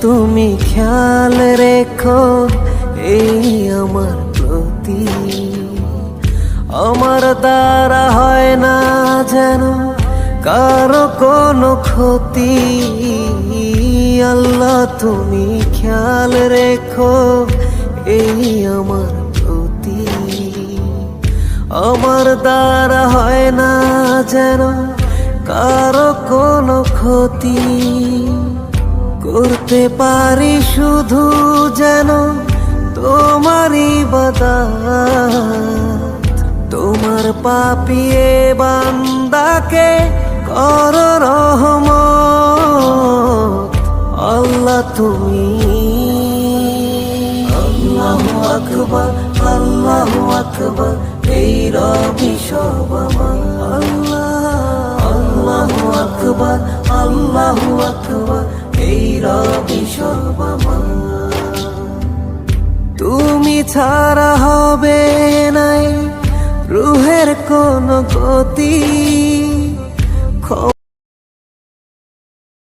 তুমি খেয়াল রেখো, এই আমার প্রতি। আমার দ্বারা হয় না যেন কারও কোনো ক্ষতি। আল্লাহ, তুমি খেয়াল রেখো, এই আমার প্রতি। আমার দ্বারা হয় না যেন কারও কোনো ক্ষতি। করতে পারি শুধু যেন তোমারই বাদাত। তোমার পাপিয়ে বান্দাকে কর রহমত। আল্লাহ তুমি। আল্লাহ আকবর আল্লাহ আকবর, এই রবি সব তুমি ছাড়া হবে নাই রুহের কোন গতি।